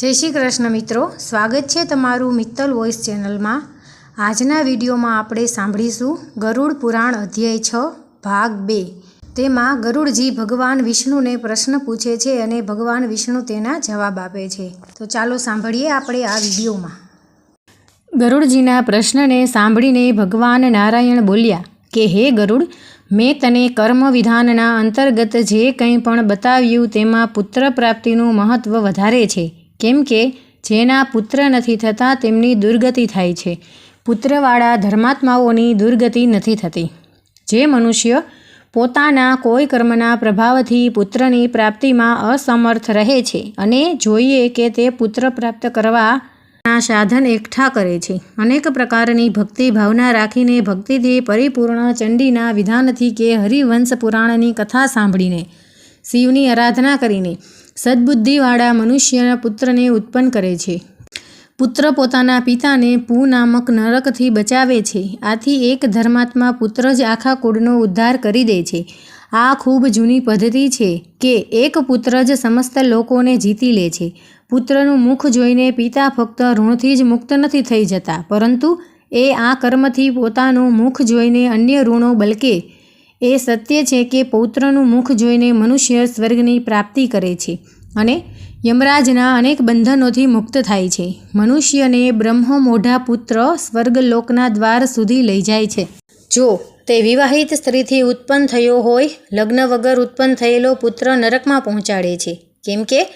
જય શ્રી કૃષ્ણ મિત્રો, સ્વાગત છે તમારું મિત્તલ વોઇસ ચેનલમાં. આજના વિડીયોમાં આપણે સાંભળીશું ગરુડ પુરાણ અધ્યાય છ, ભાગ બે. તેમાં ગરુડજી ભગવાન વિષ્ણુને પ્રશ્ન પૂછે છે અને ભગવાન વિષ્ણુ તેના જવાબ આપે છે. તો ચાલો સાંભળીએ આપણે આ વિડીયોમાં. ગરુડજીના પ્રશ્નને સાંભળીને ભગવાન નારાયણ બોલ્યા, કે હે ગરુડ, મેં તને કર્મ વિધાનના અંતર્ગત જે કંઈ પણ બતાવ્યું તેમાં પુત્ર પ્રાપ્તિનું મહત્ત્વ વધારે છે. કેમ કે જેના પુત્ર નથી થતા તેમની દુર્ગતિ થાય છે. પુત્રવાળા ધર્માત્માઓની દુર્ગતિ નથી થતી. જે મનુષ્ય પોતાના કોઈ કર્મના પ્રભાવથી પુત્રની પ્રાપ્તિમાં અસમર્થ રહે છે અને જોઈએ કે તે પુત્ર પ્રાપ્ત કરવાના સાધન એકઠા કરે છે. અનેક પ્રકારની ભક્તિ ભાવના રાખીને ભક્તિથી પરિપૂર્ણ ચંડીના વિધાનથી કે હરિવંશ પુરાણની કથા સાંભળીને, શિવની આરાધના કરીને સદબુદ્ધિવાળા મનુષ્યના પુત્રને ઉત્પન્ન કરે છે. પુત્ર પોતાના પિતાને પૂ નામક નરકથી બચાવે છે. આથી એક ધર્માત્મા પુત્ર જ આખા કુળનો ઉદ્ધાર કરી દે છે. આ ખૂબ જૂની પદ્ધતિ છે કે એક પુત્ર જ સમસ્ત લોકોને જીતી લે છે. પુત્રનું મુખ જોઈને પિતા ફક્ત ઋણથી જ મુક્ત નથી થઈ જતા, પરંતુ એ આ કર્મથી પોતાનું મુખ જોઈને અન્ય ઋણો બલકે એ સત્ય છે કે પૌત્રનું મુખ જોઈને મનુષ્ય સ્વર્ગની પ્રાપ્તિ કરે છે અને યમરાજના અનેક બંધનોથી મુક્ત થાય છે. મનુષ્યને બ્રહ્મ મોઢા પુત્ર સ્વર્ગલોકના દ્વાર સુધી લઈ જાય છે. જો તે વિવાહિત સ્ત્રીથી ઉત્પન્ન થયો હોય, લગ્ન વગર ઉત્પન્ન થયેલો પુત્ર નરકમાં પહોંચાડે છે. કેમ કે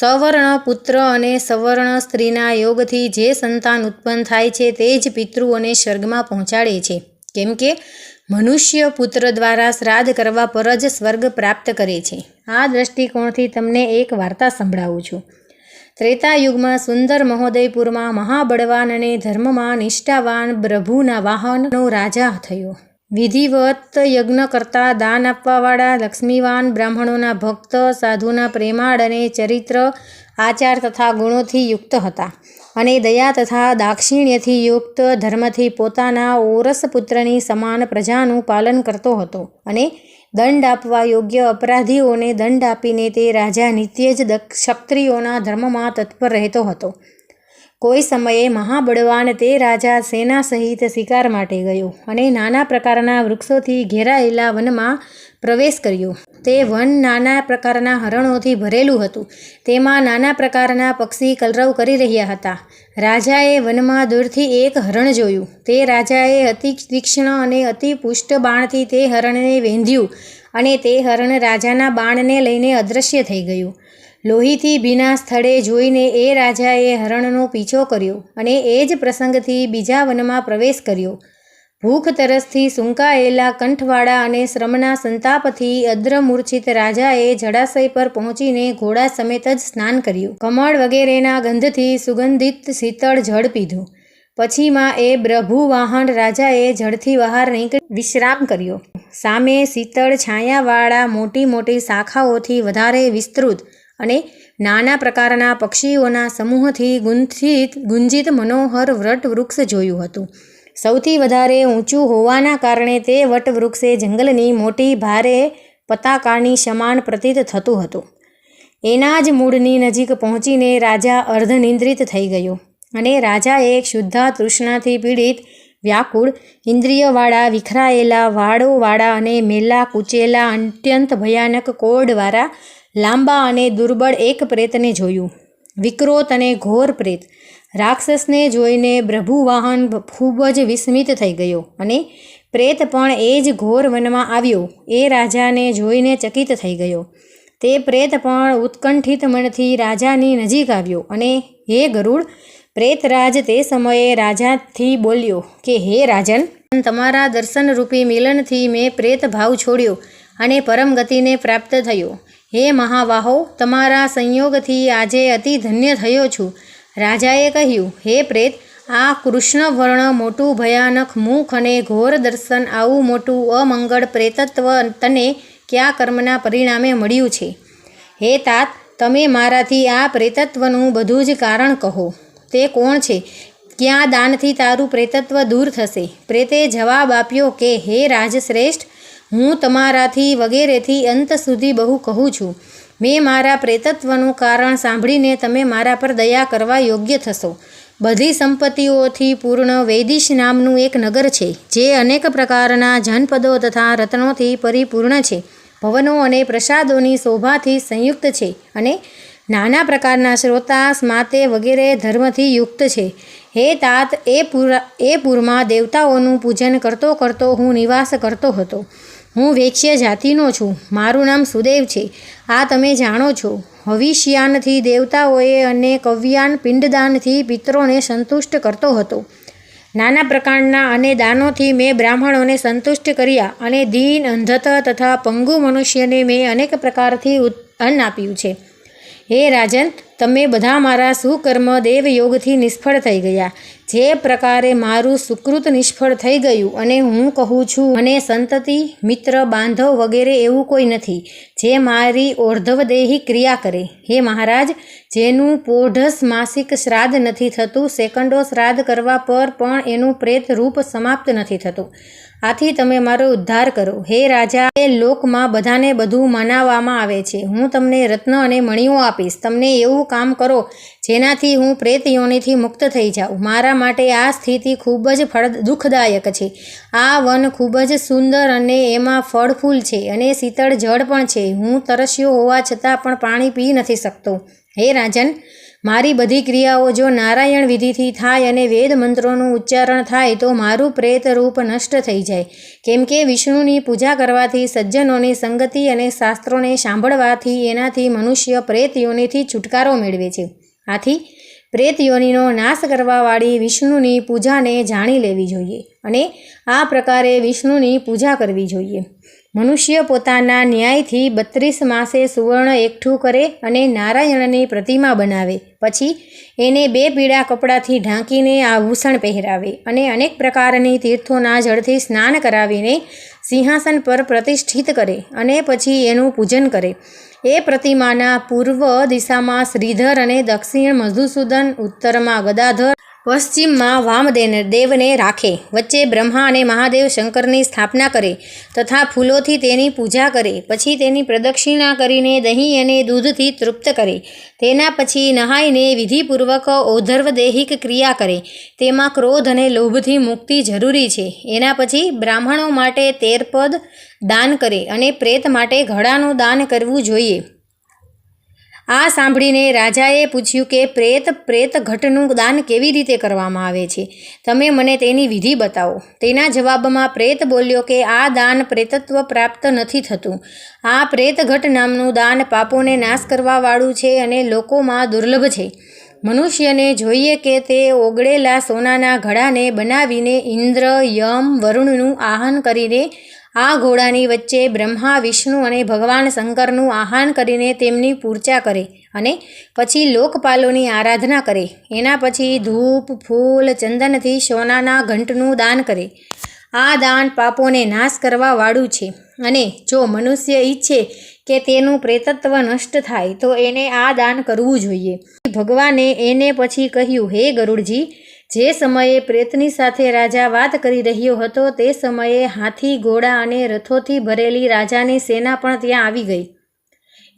સવર્ણ પુત્ર અને સવર્ણ સ્ત્રીના યોગથી જે સંતાન ઉત્પન્ન થાય છે, તે જ પિતૃઓને સ્વર્ગમાં પહોંચાડે છે. કેમ કે મનુષ્ય પુત્ર દ્વારા શ્રાદ્ધ કરવા પર જ સ્વર્ગ પ્રાપ્ત કરે છે. આ દ્રષ્ટિકોણથી તમને એક વાર્તા સંભળાવું છું. ત્રેતા યુગમાં સુંદર મહોદયપુરમાં મહાબળવાન અને ધર્મમાં નિષ્ઠાવાન પ્રભુના વાહનનો રાજા થયો. વિધિવત યજ્ઞ કરતા દાન આપવાવાળા લક્ષ્મીવાન બ્રાહ્મણોના ભક્ત, સાધુના પ્રેમાળ અને ચરિત્ર, આચાર તથા ગુણોથી યુક્ત હતા. અને દયા તથા દાક્ષિણ્યથી યુક્ત ધર્મથી પોતાના ઓરસ પુત્રની સમાન પ્રજાનું પાલન કરતો હતો અને દંડ આપવા યોગ્ય અપરાધીઓને દંડ આપીને તે રાજા નિત્ય જ ક્ષત્રિયોના ધર્મમાં તત્પર રહેતો હતો. કોઈ સમયે મહાબળવાન તે રાજા સેના સહિત શિકાર માટે ગયો અને નાના પ્રકારના વૃક્ષોથી ઘેરાયેલા વનમાં પ્રવેશ કર્યો. તે વન નાના પ્રકારના હરણોથી ભરેલું હતું. તેમાં નાના પ્રકારના પક્ષી કલરવ કરી રહ્યા હતા. રાજાએ વનમાં દૂરથી એક હરણ જોયું. તે રાજાએ અતિ તીક્ષ્ણ અને અતિ પુષ્ટ બાણથી તે હરણને વેંધ્યું અને તે હરણ રાજાના બાણને લઈને અદૃશ્ય થઈ ગયું. લોહીથી ભીના સ્થળે જોઈને એ રાજાએ હરણનો પીછો કર્યો અને એ જ પ્રસંગથી બીજા વનમાં પ્રવેશ કર્યો. ભૂખ તરસથી સૂંકાયેલા કંઠવાળા અને શ્રમના સંતાપથી અદ્રમૂર્છિત રાજાએ જળાશય પર પહોંચીને ઘોડા સમેત જ સ્નાન કર્યું. કમળ વગેરેના ગંધથી સુગંધિત શીતળ જળ પીધું. પછીમાં એ પ્રભુ વાહન રાજાએ જળથી બહાર નીકળી વિશ્રામ કર્યો. સામે શીતળ છાયાવાળા મોટી મોટી શાખાઓથી વધારે વિસ્તૃત અને નાના પ્રકારના પક્ષીઓના સમૂહથી ગુંથિત, ગુંજિત મનોહર વટવૃક્ષ જોયું હતું. સૌથી વધારે ઊંચું હોવાના કારણે તે વટવૃક્ષે જંગલની મોટી ભારે પતાકાની સમાન પ્રતીત થતું હતું. એના જ મૂળની નજીક પહોંચીને રાજા અર્ધનિંદ્રિત થઈ ગયો અને રાજાએ શુદ્ધા તૃષ્ણાથી પીડિત, વ્યાકુળ, ઇન્દ્રિયવાળા, વિખરાયેલા, વાળોવાળા અને મેલા કૂચેલા અત્યંત ભયાનક કોડવાળા લાંબા અને દુર્બળ એક પ્રેતને જોયું. વિકૃત અને ઘોર પ્રેત. રાક્ષસને જોઈને પ્રભુવાહન ખૂબ જ વિસ્મિત થઈ ગયો અને પ્રેત પણ એ જ ઘોર વનમાં આવ્યો. એ રાજાને જોઈને ચકિત થઈ ગયો. તે પ્રેત પણ ઉત્કંઠિત મનથી રાજાની નજીક આવ્યો અને હે ગરુડ, પ્રેતરાજ તે સમયે રાજાથી બોલ્યો કે, હે રાજન, તમારા દર્શનરૂપી મિલનથી મેં પ્રેત ભાવ છોડ્યો અને પરમ ગતિને પ્રાપ્ત થયો. હે મહાવાહો, તમારા સંયોગથી આજે અતિ ધન્ય થયો છું. રાજાએ કહ્યું, હે પ્રેત, આ કૃષ્ણવર્ણ મોટું ભયાનક મુખ અને ઘોર દર્શન આવું મોટું અમંગળ પ્રેતત્વ તને કયા કર્મના પરિણામે મળ્યું છે? હે તાત, તમે મારાથી આ પ્રેતત્વનું બધું જ કારણ કહો. તે કોણ છે? ક્યાં દાનથી તારું પ્રેતત્વ દૂર થશે? પ્રેતે જવાબ આપ્યો કે, હે રાજશ્રેષ્ઠ હું તમારાથી વગેરેથી અંત સુધી બહુ કહું છું. મેં મારા પ્રેતત્વનું કારણ સાંભળીને તમે મારા પર દયા કરવા યોગ્ય થશો. બધી સંપત્તિઓથી પૂર્ણ વૈદિશ નામનું એક નગર છે, જે અનેક પ્રકારના જનપદો તથા રત્નોથી પરિપૂર્ણ છે. ભવનો અને પ્રસાદોની શોભાથી સંયુક્ત છે અને નાના પ્રકારના શ્રોતા સ્માતે વગેરે ધર્મથી યુક્ત છે. હે તાત, એ પુરા, એ પુરમાં દેવતાઓનું પૂજન કરતો કરતો હું નિવાસ કરતો હતો. હું વેક્ષ્ય જાતિનો છું. મારું નામ સુદેવ છે. આ તમે જાણો છો. હવિષ્યાનથી દેવતાઓએ અને કવ્યાન પિંડદાનથી પિત્રોને સંતુષ્ટ કરતો હતો. નાના પ્રકારના અને દાનોથી મેં બ્રાહ્મણોને સંતુષ્ટ કર્યા અને દીન, અંધત તથા પંગુ મનુષ્યને મેં અનેક પ્રકારથી અન્ન આપ્યું છે. હે રાજન તમે બધા મારા સુકર્મ દેવયોગથી નિષ્ફળ થઈ ગયા. જે પ્રકારે મારું સુકૃત નિષ્ફળ થઈ ગયું અને હું કહું છું અને સંતતિ, મિત્ર, બાંધવ વગેરે એવું કોઈ નથી, જે મારી ઓર્ધવદેહી ક્રિયા કરે. હે મહારાજ, જેનું પોઢસ માસિક શ્રાદ્ધ નથી થતું સેકન્ડો શ્રાદ્ધ કરવા પર પણ એનું પ્રેત રૂપ સમાપ્ત નથી થતું. આથી તમે મારો ઉદ્ધાર કરો. હે રાજા, એ લોકમાં બધાને બધું મનાવવામાં આવે છે. હું તમને રત્ન અને મણીઓ આપીશ. તમને એવું કામ કરો જેનાથી હું પ્રેત યોનિથી મુક્ત થઈ જાઉં. મારા માટે આ સ્થિતિ ખૂબ જ ફળ, દુઃખદાયક છે. આ વન ખૂબ જ સુંદર અને એમાં ફળ ફૂલ છે અને શીતળ જળ પણ છે. હું તરસ્યો હોવા છતાં પણ પાણી પી નથી શકતો. હે રાજન, મારી બધી ક્રિયાઓ જો નારાયણ વિધિથી થાય અને વેદ મંત્રોનું ઉચ્ચારણ થાય તો મારું પ્રેત રૂપ નષ્ટ થઈ જાય. કેમ કે વિષ્ણુની પૂજા કરવાથી, સજ્જનોની સંગતિ અને શાસ્ત્રોને સાંભળવાથી એનાથી મનુષ્ય પ્રેત યોનિથી છુટકારો મેળવે છે. આથી પ્રેત યોનિનો નાશ કરવાવાળી વિષ્ણુની પૂજાને જાણી લેવી જોઈએ અને આ પ્રકારે વિષ્ણુની પૂજા કરવી જોઈએ. મનુષ્ય પોતાના ન્યાયથી બત્રીસ માસે સુવર્ણ એકઠું કરે અને નારાયણની પ્રતિમા બનાવે. પછી એને બે પીળા કપડાથી ઢાંકીને આભૂષણ પહેરાવે અને અનેક પ્રકારની તીર્થોના જળથી સ્નાન કરાવીને સિંહાસન પર પ્રતિષ્ઠિત કરે અને પછી એનું પૂજન કરે. એ પ્રતિમાના પૂર્વ દિશામાં શ્રીધર અને દક્ષિણ મધુસૂદન, ઉત્તરમાં ગદાધર પશ્ચિમમાં વામદેવ દેવને રાખે, વચ્ચે બ્રહ્મા અને મહાદેવ શંકરની સ્થાપના કરે તથા ફૂલોથી તેની પૂજા કરે, પછી તેની પ્રદક્ષિણા કરીને દહીં અને દૂધથી તૃપ્ત કરે, તેના પછી નહાઈને વિધિપૂર્વક ઔધર્વદેહિક ક્રિયા કરે. તેમાં ક્રોધ અને લોભથી મુક્તિ જરૂરી છે. એના પછી બ્રાહ્મણો માટે તેરપદ દાન કરે અને પ્રેત માટે ઘડાનું દાન કરવું જોઈએ. આ સાંભળીને રાજાએ પૂછ્યું કે, પ્રેત પ્રેત ઘટનું દાન કેવી રીતે કરવામાં આવે છે? તમે મને તેની વિધિ બતાવો. તેના જવાબમાં પ્રેત બોલ્યો કે, આ દાન પ્રેતત્વ પ્રાપ્ત નથી થતું. આ પ્રેતઘટ નામનું દાન પાપોને નાશ કરવાવાળું છે અને લોકોમાં દુર્લભ છે. મનુષ્યને જોઈએ કે તે ઓગળેલા સોનાના ઘડાને બનાવીને ઇન્દ્ર, યમ, વરુણનું આહન કરીને આ ઘોડાની વચ્ચે બ્રહ્મા, વિષ્ણુ અને ભગવાન શંકરનું આહાન કરીને તેમની પૂર્ચા કરે અને પછી લોકપાલોની આરાધના કરે. એના પછી ધૂપ, ફૂલ, ચંદનથી સોનાના ઘંટનું દાન કરે. આ દાન પાપોને નાશ કરવા વાળું છે અને જો મનુષ્ય ઈચ્છે કે તેનું પ્રેતત્વ નષ્ટ થાય તો એને આ દાન કરવું જોઈએ. ભગવાને એને પછી કહ્યું, હે ગરુડજી જે સમયે પ્રેતની સાથે રાજા વાત કરી રહ્યો હતો તે સમયે હાથી, ઘોડા અને રથોથી ભરેલી રાજાની સેના પણ ત્યાં આવી ગઈ.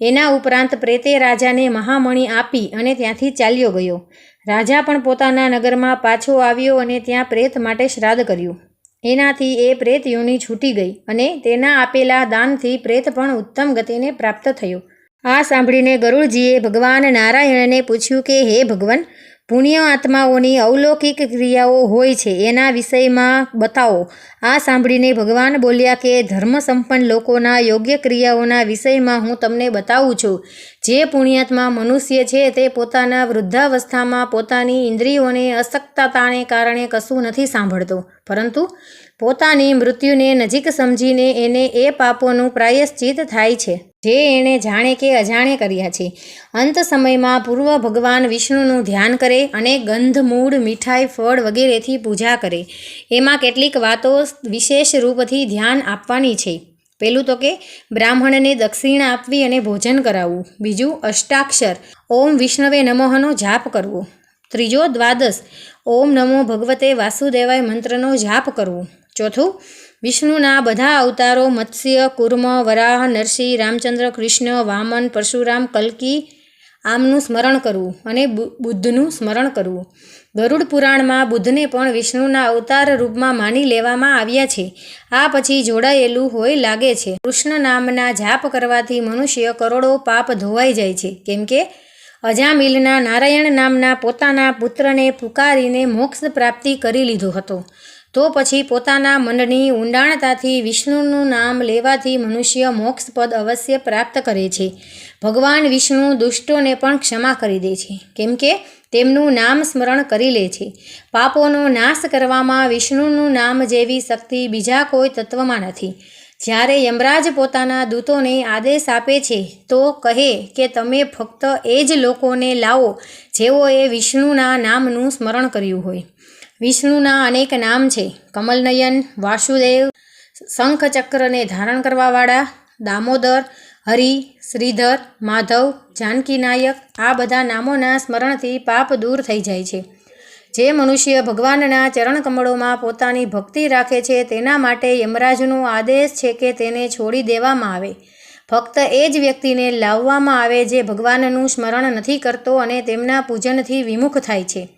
એના ઉપરાંત પ્રેતે રાજાને મહામણી આપી અને ત્યાંથી ચાલ્યો ગયો. રાજા પણ પોતાના નગરમાં પાછો આવ્યો અને ત્યાં પ્રેત માટે શ્રાદ્ધ કર્યું. એનાથી એ પ્રેત યોની છૂટી ગઈ અને તેના આપેલા દાનથી પ્રેત પણ ઉત્તમ ગતિને પ્રાપ્ત થયો. આ સાંભળીને ગરુડજીએ ભગવાન નારાયણને પૂછ્યું કે, હે ભગવાન પુણ્ય આત્માઓની અવલૌકિક ક્રિયાઓ હોય છે, એના વિષયમાં બતાવો. આ સાંભળીને ભગવાન બોલ્યા કે ધર્મ સંપન્ન લોકોના યોગ્ય ક્રિયાઓના વિષયમાં હું તમને બતાવું છું. જે પુણ્યાત્મા મનુષ્ય છે, તે પોતાના વૃદ્ધાવસ્થામાં પોતાની ઇન્દ્રિયોને અશક્તતાને કારણે કશું નથી સાંભળતો. પરંતુ પોતાની મૃત્યુને નજીક સમજીને એને એ પાપોનું પ્રાયશ્ચિત થાય છે, જે એણે જાણે કે અજાણે કર્યા છે. અંત સમયમાં પૂર્વ ભગવાન વિષ્ણુનું ધ્યાન કરે અને ગંધ, મૂળ, મીઠાઈ, ફળ વગેરેથી પૂજા કરે. એમાં કેટલીક વાતો વિશેષ રૂપથી ધ્યાન આપવાની છે. પહેલું તો કે, બ્રાહ્મણને દક્ષિણા આપવી અને ભોજન કરાવવું. બીજું, અષ્ટાક્ષર. ઓમ વિષ્ણવે નમોહનો જાપ કરવો. ત્રીજો, દ્વાદશ. ઓમ નમો ભગવતે વાસુદેવાય મંત્રનો જાપ કરવો. ચોથું, વિષ્ણુના બધા અવતારો, મત્સ્ય, કુર્મ, વરાહ, નરસિંહ, રામચંદ્ર, કૃષ્ણ, વામન, પરશુરામ, કલ્કી આમનું સ્મરણ કરવું અને બુદ્ધનું સ્મરણ કરવું. ગરુડ પુરાણમાં બુદ્ધને પણ વિષ્ણુના અવતાર રૂપમાં માની લેવામાં આવ્યા છે. આ પછી જોડાયેલું હોય લાગે છે. કૃષ્ણ નામના જાપ કરવાથી મનુષ્ય કરોડો પાપ ધોવાઈ જાય છે. કેમ કે, અજામિલના નારાયણ નામના પોતાના પુત્રને પુકારીને મોક્ષ પ્રાપ્તિ કરી લીધો હતો. તો પછી પોતાના મનની ઊંડાણતાથી વિષ્ણુનું નામ લેવાથી મનુષ્ય મોક્ષ પદ અવશ્ય પ્રાપ્ત કરે છે. ભગવાન વિષ્ણુ દુષ્ટોને પણ ક્ષમા કરી દે છે. કેમ કે તેમનું નામ સ્મરણ કરી લે છે. પાપોનો નાશ કરવામાં વિષ્ણુનું નામ જેવી શક્તિ બીજા કોઈ તત્વમાં નથી. જ્યારે યમરાજ પોતાના દૂતોને આદેશ આપે છે, તો કહે કે તમે ફક્ત એ જ લોકોને લાવો જેઓએ વિષ્ણુના નામનું સ્મરણ કર્યું હોય. વિષ્ણુના અનેક નામ છે. કમલનયન, વાસુદેવ, શંખચક્રને ધારણ કરવાવાળા દામોદર, હરિ, શ્રીધર, માધવ, જાનકી નાયક, આ બધા નામોના સ્મરણથી પાપ દૂર થઈ જાય છે. જે મનુષ્ય ભગવાનના ચરણકમળોમાં પોતાની ભક્તિ રાખે છે તેના માટે યમરાજનો આદેશ છે કે તેને છોડી દેવામાં આવે. ફક્ત એ જ વ્યક્તિને લાવવામાં આવે જે ભગવાનનું સ્મરણ નથી કરતો અને તેમના પૂજનથી વિમુખ થાય છે.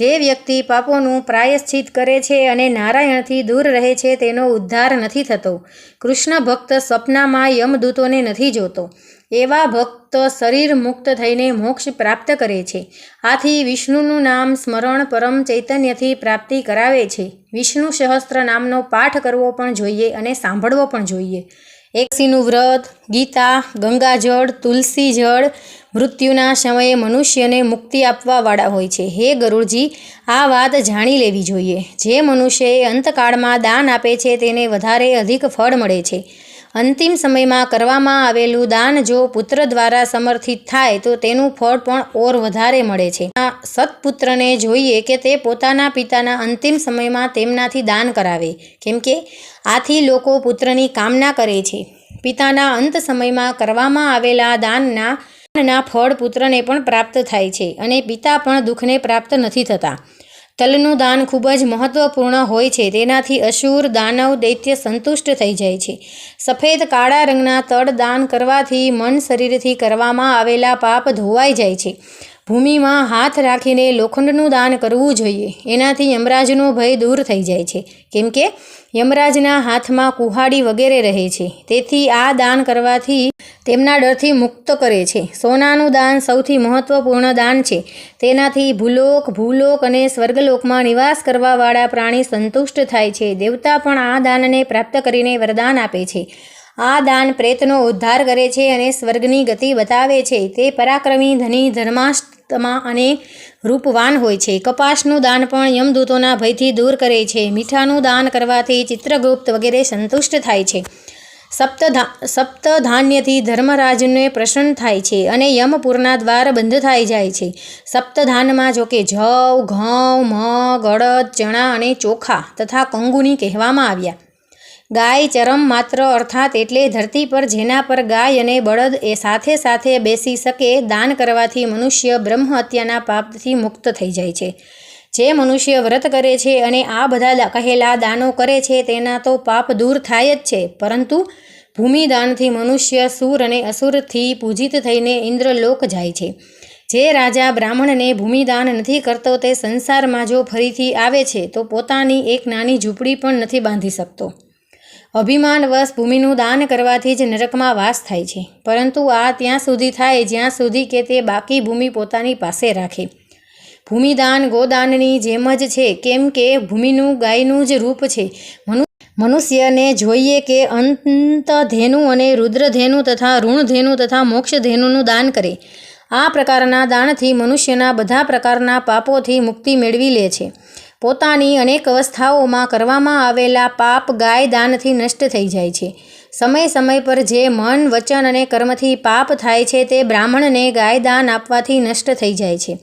જે વ્યક્તિ પાપોનું પ્રાયશ્ચિત કરે છે અને નારાયણથી દૂર રહે છે તેનો ઉદ્ધાર નથી થતો. કૃષ્ણ ભક્ત સ્વપ્નમાં યમદૂતોને નથી જોતો. એવા ભક્ત શરીર મુક્ત થઈને મોક્ષ પ્રાપ્ત કરે છે. આથી વિષ્ણુનું નામ સ્મરણ પરમ ચૈતન્યથી પ્રાપ્તિ કરાવે છે. વિષ્ણુ સહસ્ત્ર નામનો પાઠ કરવો પણ જોઈએ અને સાંભળવો પણ જોઈએ. એકાદશીનું વ્રત, ગીતા, ગંગાજળ, તુલસી જળ, મૃત્યુના સમયે મનુષ્યને મુક્તિ આપવાવાળા હોય છે. હે ગરુડજી, આ વાત જાણી લેવી જોઈએ. જે મનુષ્યએ અંતકાળમાં દાન આપે છે તેને વધારે અધિક ફળ મળે છે. અંતિમ સમયમાં કરવામાં આવેલું દાન જો પુત્ર દ્વારા સમર્થિત થાય, તો તેનું ફળ પણ ઓર વધારે મળે છે. આ સત્પુત્રને જોઈએ કે તે પોતાના પિતાના અંતિમ સમયમાં તેમનાથી દાન કરાવે, કેમ કે આથી લોકો પુત્રની કામના કરે છે. પિતાના અંત સમયમાં કરવામાં આવેલા દાનના ફળ પુત્રને પણ પ્રાપ્ત થાય છે અને પિતા પણ દુઃખને પ્રાપ્ત નથી થતા. તલનું દાન ખૂબ જ મહત્વપૂર્ણ હોય છે. તેનાથી અસુર દાનવ દૈત્ય સંતુષ્ટ થઈ જાય છે. સફેદ કાળા રંગના તળ દાન કરવાથી મન શરીરથી કરવામાં આવેલા પાપ ધોવાઈ જાય છે. ભૂમિમાં હાથ રાખીને લોખંડનું દાન કરવું જોઈએ. એનાથી યમરાજનો ભય દૂર થઈ જાય છે. કેમ કે યમરાજના હાથમાં કુહાડી વગેરે રહે છે. તેથી આ દાન કરવાથી તેમના ડરથી મુક્ત કરે છે. સોનાનું દાન સૌથી મહત્વપૂર્ણ દાન છે. તેનાથી ભૂલોક ભૂલોક અને સ્વર્ગલોકમાં નિવાસ કરવાવાળા પ્રાણી સંતુષ્ટ થાય છે. દેવતા પણ આ દાનને પ્રાપ્ત કરીને વરદાન આપે છે. આ દાન પ્રેતનો ઉદ્ધાર કરે છે અને સ્વર્ગની ગતિ બતાવે છે. તે પરાક્રમી ધની ધર્માસ્તમા અને રૂપવાન હોય છે. કપાસનું દાન પણ યમદૂતોના ભયથી દૂર કરે છે. મીઠાનું દાન કરવાથી ચિત્રગુપ્ત વગેરે સંતુષ્ટ થાય છે. સપ્તધા, સપ્તધાન્યથી ધર્મરાજને પ્રસન્ન થાય છે અને યમપુરના દ્વાર બંધ થઈ જાય છે. સપ્તધાનમાં જોકે જવ, ઘઉં, મગ, અડદ, ચણા અને ચોખા તથા કંગુની કહેવામાં આવ્યા. ગાય ચરમ માત્ર અર્થાત એટલે ધરતી પર જેના પર ગાય અને બળદ એ સાથે સાથે બેસી શકે દાન કરવાથી મનુષ્ય બ્રહ્મ હત્યાના પાપથી મુક્ત થઈ જાય છે. જે મનુષ્ય વ્રત કરે છે અને આ બધા કહેલા દાનો કરે છે તેના તો પાપ દૂર થાય જ છે. પરંતુ ભૂમિદાનથી મનુષ્ય સુર અને અસુરથી પૂજિત થઈને ઇન્દ્રલોક જાય છે. જે રાજા બ્રાહ્મણને ભૂમિદાન નથી કરતો તે સંસારમાં જો ફરીથી આવે છે તો પોતાની એક નાની ઝૂંપડી પણ નથી બાંધી શકતો. અભિમાનવશ ભૂમિનું દાન કરવાથી જ નરકમાં વાસ થાય છે. પરંતુ આ ત્યાં સુધી થાય જ્યાં સુધી કે તે બાકી ભૂમિ પોતાની પાસે રાખે. ભૂમિદાન ગોદાનની જેમ જ છે, કેમ કે ભૂમિનું ગાયનું જ રૂપ છે. મનુ, મનુષ્યને જોઈએ કે અંતધેનુ અને રુદ્રધેનુ તથા ઋણધેનુ તથા મોક્ષધેનુનું દાન કરે. આ પ્રકારના દાનથી મનુષ્યના બધા પ્રકારના પાપોથી મુક્તિ મેળવી લે છે. પોતાની અનેક અવસ્થાઓમાં કરવામાં આવેલા પાપ ગાય દાનથી નષ્ટ થઈ જાય છે. સમય સમય પર જે મન, વચન અને કર્મથી પાપ થાય છે તે બ્રાહ્મણને ગાય દાન આપવાથી નષ્ટ થઈ જાય છે.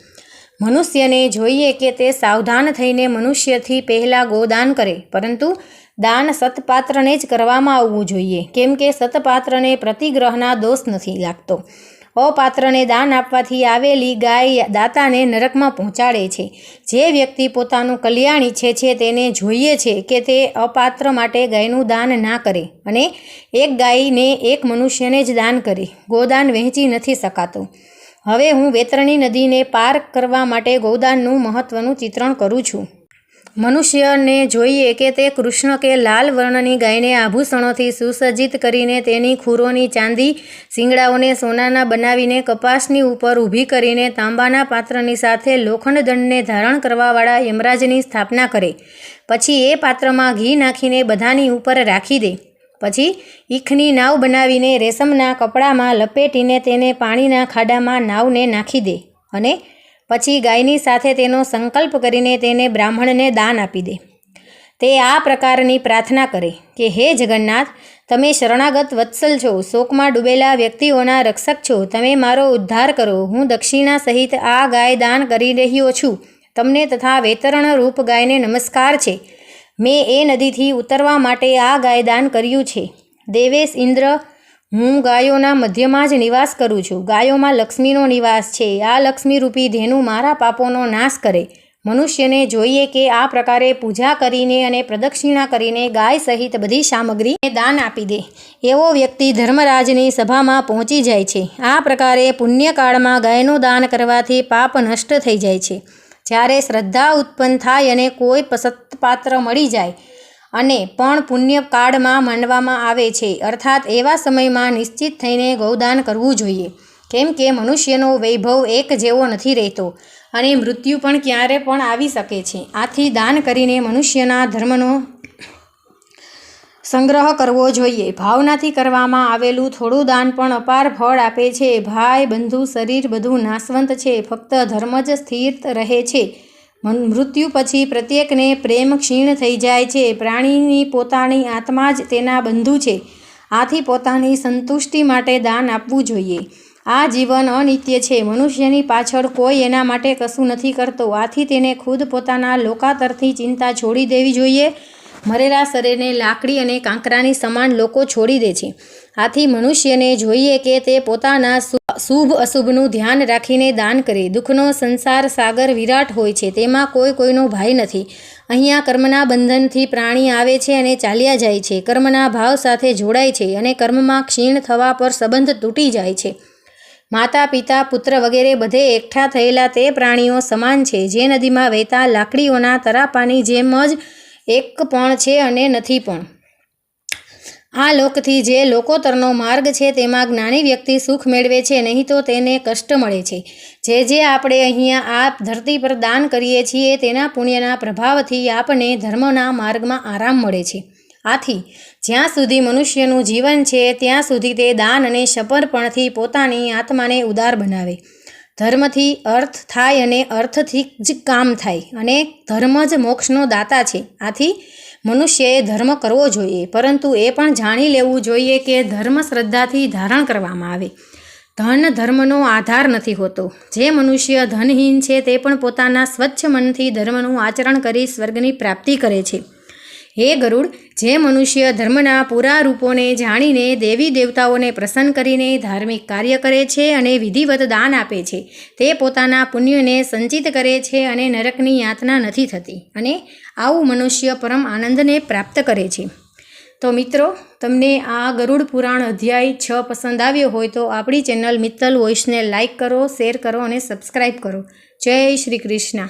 મનુષ્યને જોઈએ કે તે સાવધાન થઈને મનુષ્યથી પહેલાં ગોદાન કરે, પરંતુ દાન સતપાત્રને જ કરવામાં આવવું જોઈએ, કેમ કે સતપાત્રને પ્રતિગ્રહના દોષ નથી લાગતો. અપાત્રને દાન આપવાથી આવેલી ગાય દાતાને નરકમાં પહોંચાડે છે. જે વ્યક્તિ પોતાનું કલ્યાણ ઈચ્છે છે તેને જોઈએ છે કે તે અપાત્ર માટે ગાયનું દાન ના કરે અને એક ગાયને એક મનુષ્યને જ દાન કરે. ગોદાન વહેંચી નથી શકાતું. હવે હું વેતરણી નદીને પાર કરવા માટે ગૌદાનનું મહત્ત્વનું ચિત્રણ કરું છું. મનુષ્યને જોઈએ કે તે કૃષ્ણ કે લાલ વર્ણની ગાયને આભૂષણોથી સુસજ્જિત કરીને તેની ખુરોની ચાંદી શિંગડાઓને સોનાના બનાવીને કપાસની ઉપર ઊભી કરીને તાંબાના પાત્રની સાથે લોખંડદંડને ધારણ કરવાવાળા યમરાજની સ્થાપના કરે. પછી એ પાત્રમાં ઘી નાખીને બધાની ઉપર રાખી દે. પછી ઈખની નાવ બનાવીને રેશમના કપડામાં લપેટીને તેને પાણીના ખાડામાં નાવને નાખી દે અને પછી ગાયની સાથે તેનો સંકલ્પ કરીને તેને બ્રાહ્મણને દાન આપી દે. તે આ પ્રકારની પ્રાર્થના કરે કે, હે જગન્નાથ, તમે શરણાગત વત્સલ છો, શોકમાં ડૂબેલા વ્યક્તિઓના રક્ષક છો, તમે મારો ઉદ્ધાર કરો, હું દક્ષિણા સહિત આ ગાય દાન કરી રહ્યો છું. તમને તથા વેતરણ રૂપ ગાયને નમસ્કાર છે. મેં એ નદીથી ઉતરવા માટે આ ગાય દાન કર્યું છે. દેવેશ ઇન્દ્ર હું ગાયોના મધ્યમાં જ નિવાસ કરું છું. ગાયોમાં લક્ષ્મીનો નિવાસ છે. આ લક્ષ્મીરૂપી ધેનુ મારા પાપોનો નાશ કરે. મનુષ્યને જોઈએ કે આ પ્રકારે પૂજા કરીને અને પ્રદક્ષિણા કરીને ગાય સહિત બધી સામગ્રીને દાન આપી દે. એવો વ્યક્તિ ધર્મરાજની સભામાં પહોંચી જાય છે. આ પ્રકારે પુણ્યકાળમાં ગાયનું દાન કરવાથી પાપ નષ્ટ થઈ જાય છે. જ્યારે શ્રદ્ધા ઉત્પન્ન થાય અને કોઈ સત્પાત્ર મળી જાય અને પણ પુણ્યકાળમાં માનવામાં આવે છે. અર્થાત એવા સમયમાં નિશ્ચિત થઈને ગૌદાન કરવું જોઈએ. કેમ કે મનુષ્યનો વૈભવ એક જેવો નથી રહેતો અને મૃત્યુ પણ ક્યારે પણ આવી શકે છે. આથી દાન કરીને મનુષ્યના ધર્મનો સંગ્રહ કરવો જોઈએ. ભાવનાથી કરવામાં આવેલું થોડું દાન પણ અપાર ફળ આપે છે. ભાઈ, બંધુ, શરીર બધું નાશવંત છે. ફક્ત ધર્મ જ સ્થિર રહે છે. મૃત્યુ પછી પ્રત્યેકને પ્રેમ ક્ષીણ થઈ જાય છે. પ્રાણીની પોતાની આત્મા જ તેના બંધુ છે. આથી પોતાની સંતુષ્ટિ માટે દાન આપવું જોઈએ. આ જીવન અનિત્ય છે. મનુષ્યની પાછળ કોઈ એના માટે કશું નથી કરતો. આથી તેને ખુદ પોતાના લોકાતરથી ચિંતા છોડી દેવી જોઈએ. મરેલા શરીરને લાકડી અને કાંકરાની સમાન લોકો છોડી દે છે. આથી મનુષ્યને જોઈએ કે તે પોતાના શુભ અશુભનું ધ્યાન રાખીને દાન કરે. દુઃખનો સંસાર સાગર વિરાટ હોય છે. તેમાં કોઈ કોઈનો ભાઈ નથી. અહીંયા કર્મના બંધનથી પ્રાણી આવે છે અને ચાલ્યા જાય છે. કર્મના ભાવ સાથે જોડાય છે અને કર્મમાં ક્ષીણ થવા પર સંબંધ તૂટી જાય છે. માતા, પિતા, પુત્ર વગેરે બધે એકઠા થયેલા તે પ્રાણીઓ સમાન છે. જે નદીમાં વહેતા લાકડીઓના તરાપાની જેમ જ એક પણ છે અને નથી પણ. આ લોકથી જે લોકોતરનો માર્ગ છે તેમાં જ્ઞાની વ્યક્તિ સુખ મેળવે છે, નહીં તો તેને કષ્ટ મળે છે. જે જે આપણે અહીંયા આ ધરતી પર દાન કરીએ છીએ, તેના પુણ્યના પ્રભાવથી આપણને ધર્મના માર્ગમાં આરામ મળે છે. આથી, જ્યાં સુધી મનુષ્યનું જીવન છે, ત્યાં સુધી તે દાન અને સમર્પણથી પોતાની આત્માને ઉદાર બનાવે. ધર્મથી અર્થ થાય અને અર્થથી જ કામ થાય, અને ધર્મ જ મોક્ષનો દાતા છે. આથી મનુષ્યએ ધર્મ કરવો જોઈએ, પરંતુ એ પણ જાણી લેવું જોઈએ કે ધર્મ શ્રદ્ધાથી ધારણ કરવામાં આવે. ધન ધર્મનો આધાર નથી હોતો. જે મનુષ્ય ધનહીન છે તે પણ પોતાના સ્વચ્છ મનથી ધર્મનું આચરણ કરી સ્વર્ગની પ્રાપ્તિ કરે છે. હે ગરુડ, જે મનુષ્ય ધર્મના પૂરા રૂપોને જાણીને દેવી દેવતાઓને પ્રસન્ન કરીને ધાર્મિક કાર્ય કરે છે અને વિધિવત દાન આપે છે, તે પોતાના પુણ્યને સંચિત કરે છે અને નરકની યાતના નથી થતી અને આવું મનુષ્ય પરમ આનંદને પ્રાપ્ત કરે છે. તો મિત્રો, તમને આ ગરુડ પુરાણ અધ્યાય છ પસંદ આવ્યો હોય તો આપણી ચેનલ મિત્તલ વોઇસને લાઇક કરો, શેર કરો અને સબસ્ક્રાઈબ કરો. જય શ્રી કૃષ્ણ.